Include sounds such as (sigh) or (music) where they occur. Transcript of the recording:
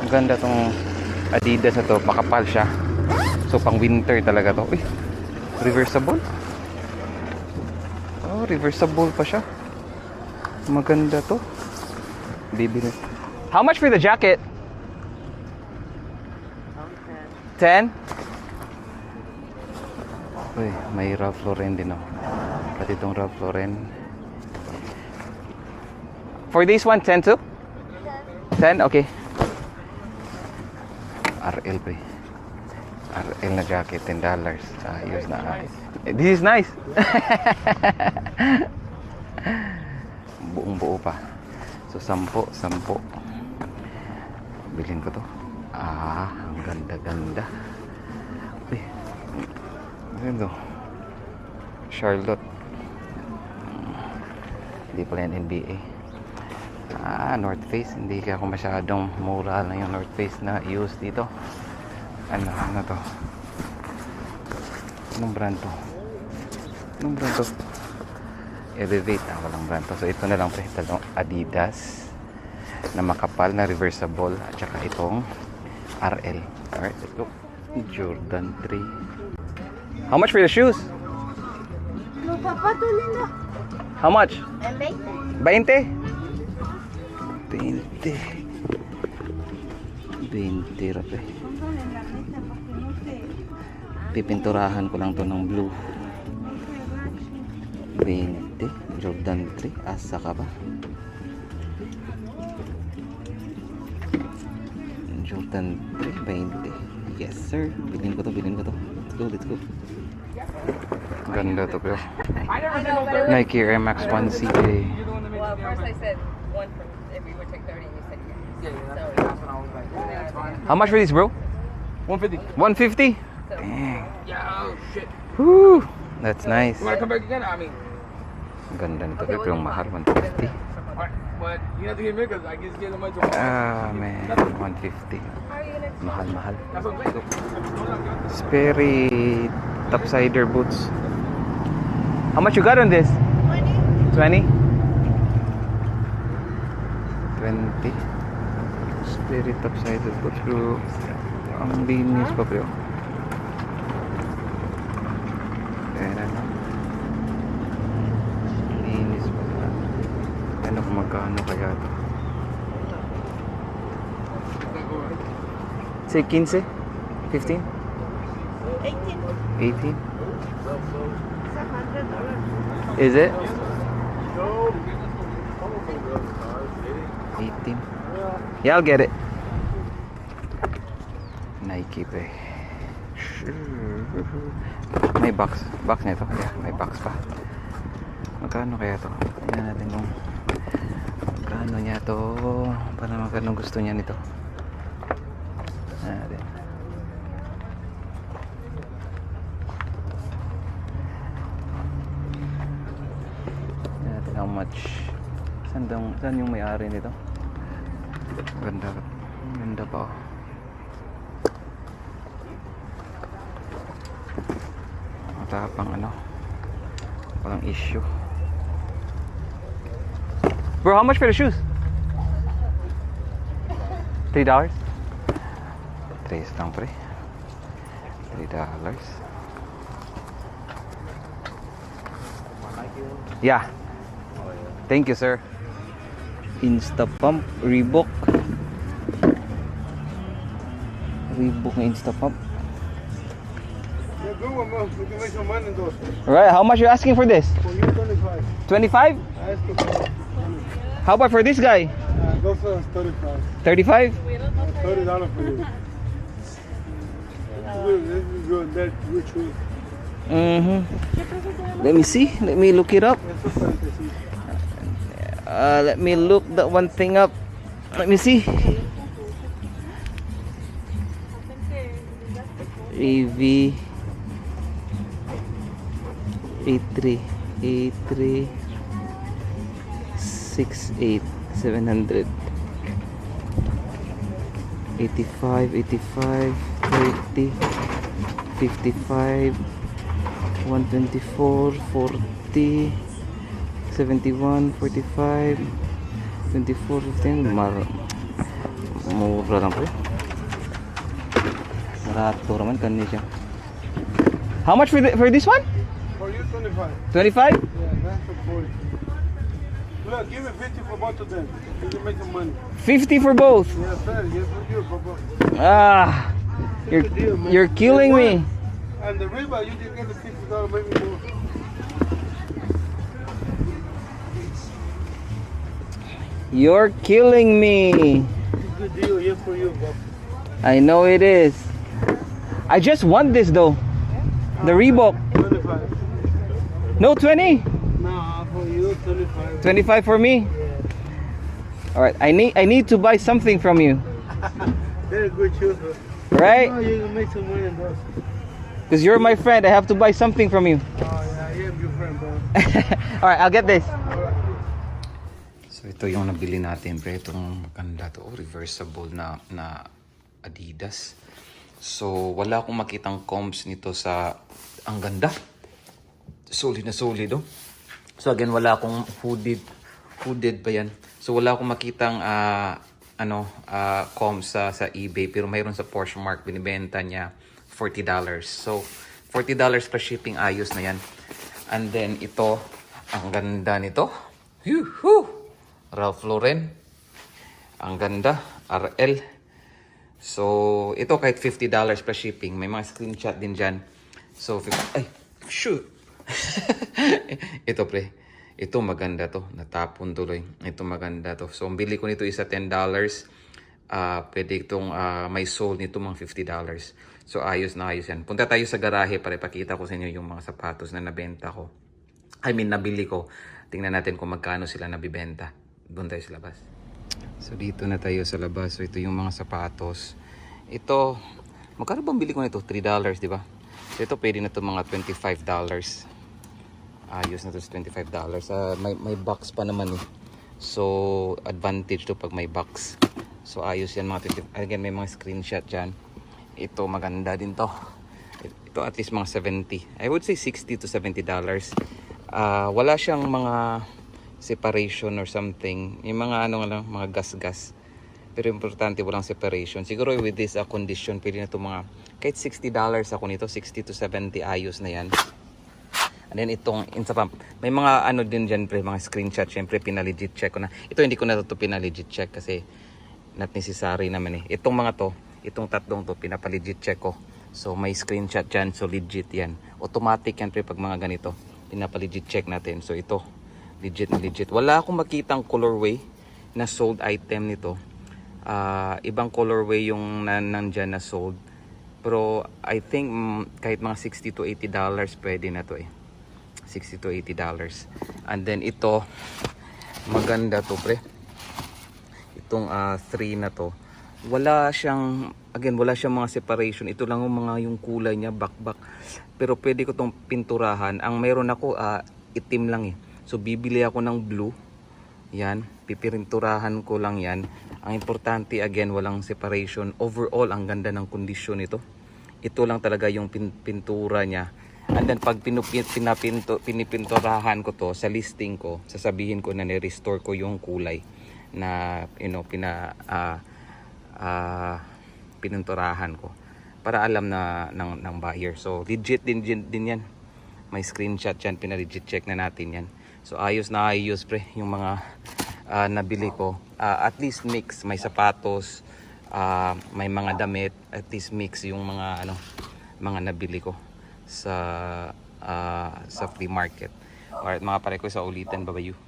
Ang ganda tong Adidas na to. Makapal siya. So, pang winter talaga to. Uy, reversible. Oh, reversible pa siya. Maganda to. Bibili. How much for the jacket? 10? Uy, may Ralph Lauren din ako. Pati itong Ralph Lauren. For this one, 10 too? 10? Okay. RL pa eh. RL na jacket, 10 dollars. Ayos na. Eh, This is nice. (laughs) Buong buo pa. So, 10, 10. Bilhin ko to. Ah, ang ganda-ganda. Uy, ano? Charlotte. Hindi pala yan NBA. Ah, North Face. Hindi ka ako masyadong mura lang yung North Face na use dito. Ano, ano to? Anong brand to? Anong brand to? Elevate. Ah, walang brand to. So, ito na lang pre. Talong Adidas na makapal na reversible at saka itong RL. Alright, let's go. Jordan 3. How much for the shoes? Los zapatos lindos. How much? En 20. 20? 20. 20 rape. Pipinturahan ko lang to ng blue. 20. Jordan 3. Asa ka ba? Jordan 3. 20. Yes sir. Bilhin ko to, bilhin ko to. Let's go, let's go. Ganda to bro. Nike Air Max 1 CK. Well, first I said one for if we would take 30, and you said yes. So, How much for these bro? 150. 150? so Dang. Yeah, oh shit. Whew. That's nice. You wanna come back again? I mean, Ang Ganda nito pero yung mahal 150. alright, but you have to give me because I just get the money. Ah man, 150. how are you gonna? Mahal mahal. Sperry topsider boots. How much you got on this? 20? 20? Sperry topsider boots pero ang linis pa bro. Ayan ano. Linis pa pala. Ano kung magkano kaya to? Say 15? 15? 18. 18? It's a hundred dollars. Is it? 18. Yeah, I'll get it. Nike pa eh. May box. Box nito. Yeah, may box pa. Magkano kaya to? Tingnan natin kung magkano niya to. Para magkano gusto niya nito. Natin. Natin how much. Saan, daw, saan yung may-ari nito? Ganda. Ganda pa oh. Matapang ano. Walang issue. Bro, how much for the shoes? Three dollars? Tres lang pre. Three dollars. Yeah. Thank you, sir. Insta Pump, Reebok. Reebok na Insta Pump. Alright, how much are you asking for this? For you, 25. 25? I asked for How about for this guy? uh, go for 35. 35? Thirty dollars for you. Mm-hmm. Let me see. Let me look it up. Eso es 45. Uh, let me look that one thing up. Let me see. AV A3 A3 68 700 85 85 30 55 124 40 71 45 24 15 mar mura lang pre. Barato raman kan siya. How much for, the, for this one? For you, 25. 25? Yeah, that's for 40. Look, give me 50 for both of them. You can make some money. 50 for both. Yes, sir. Yes, for you, for both. Ah, you're, deal, man. you're killing me. And the river, you just get the $50, make me more. You're killing me. It's a good deal here for you, Bob. I know it is. I just want this though. The Reebok. 25. No 20. No, for you, 25. 25 for me. All right, I need I need to buy something from you, (laughs) Very good shoes, bro. right? Oh, you can make some money in those. Because you're my friend. I have to buy something from you. Oh, yeah, I am your friend, bro. (laughs) All right, I'll get this. So ito yung nabili natin, pre. Itong maganda to, reversible na na Adidas. So wala akong makitang comps nito sa ang ganda. Solid na solid, oh. So again, wala akong hooded hooded ba yan? So wala akong makitang ah, ano ah, comps sa sa eBay pero mayroon sa Porsche binibenta niya $40. So $40 plus shipping ayos na yan. And then ito, ang ganda nito. Yuhu! Ralph Lauren. Ang ganda, RL. So, ito kahit $50 plus shipping. May mga screenshot din dyan. So, 50, ay, shoot! (laughs) ito pre. Ito maganda to. Natapon tuloy. Ito maganda to. So, bili ko nito isa $10. Ah, pwede itong ah, may sold nito mga $50. So, ayos na ayos yan. Punta tayo sa garahe para ipakita ko sa inyo yung mga sapatos na nabenta ko. I mean, nabili ko. Tingnan natin kung magkano sila nabibenta. Doon tayo sa labas. So dito na tayo sa labas. So ito yung mga sapatos. Ito, magkano bang bili ko nito? $3, di ba? So ito pwede na to mga $25. Ayos na to sa $25. Ah, may, may box pa naman eh. So advantage to pag may box. So ayos yan mga 20. Again, may mga screenshot dyan. Ito maganda din to. Ito at least mga 70. I would say 60 to 70 dollars. Ah, wala siyang mga separation or something. Yung mga ano nga lang, mga gas-gas. Pero importante walang separation. Siguro with this uh, condition, pwede na ito mga kahit 60 dollars ako nito, 60 to 70 ayos na yan. And then itong Instagram, may mga ano din dyan pre, mga screenshot, syempre pinalegit check ko na. Ito hindi ko na ito pinalegit check kasi not necessary naman eh. Itong mga to, itong tatlong to, pinapalegit check ko. So may screenshot dyan, so legit yan. Automatic yan pre pag mga ganito. Pinapalegit check natin. So ito, legit na legit. Wala akong makitang colorway na sold item nito. Ah, ibang colorway yung nan nandyan na sold. Pero I think mm, kahit mga 60 to 80 dollars pwede na to eh. 60 to 80 dollars. And then ito, maganda to pre. Itong 3 na to. Wala siyang, again, wala siyang mga separation. Ito lang yung mga yung kulay niya, back-back. Pero pwede ko tong pinturahan. Ang meron ako, ah, itim lang eh. So bibili ako ng blue. Yan, pipirinturahan ko lang yan. Ang importante again, walang separation. Overall, ang ganda ng kondisyon nito. Ito lang talaga yung pin- pintura niya. And then pag pinupi- pinapinto, pinipinturahan ko to sa listing ko, sasabihin ko na ni-restore ko yung kulay na you know, pina ah, ah, pininturahan ko para alam na ng, ng buyer. So legit din, din, din yan. May screenshot yan, pina-legit check na natin yan. So ayos na ayos pre yung mga ah, nabili ko. Ah, at least mix, may sapatos, ah, may mga damit, at least mix yung mga ano mga nabili ko sa ah, sa flea market. Alright mga pare ko sa ulitin, babayu.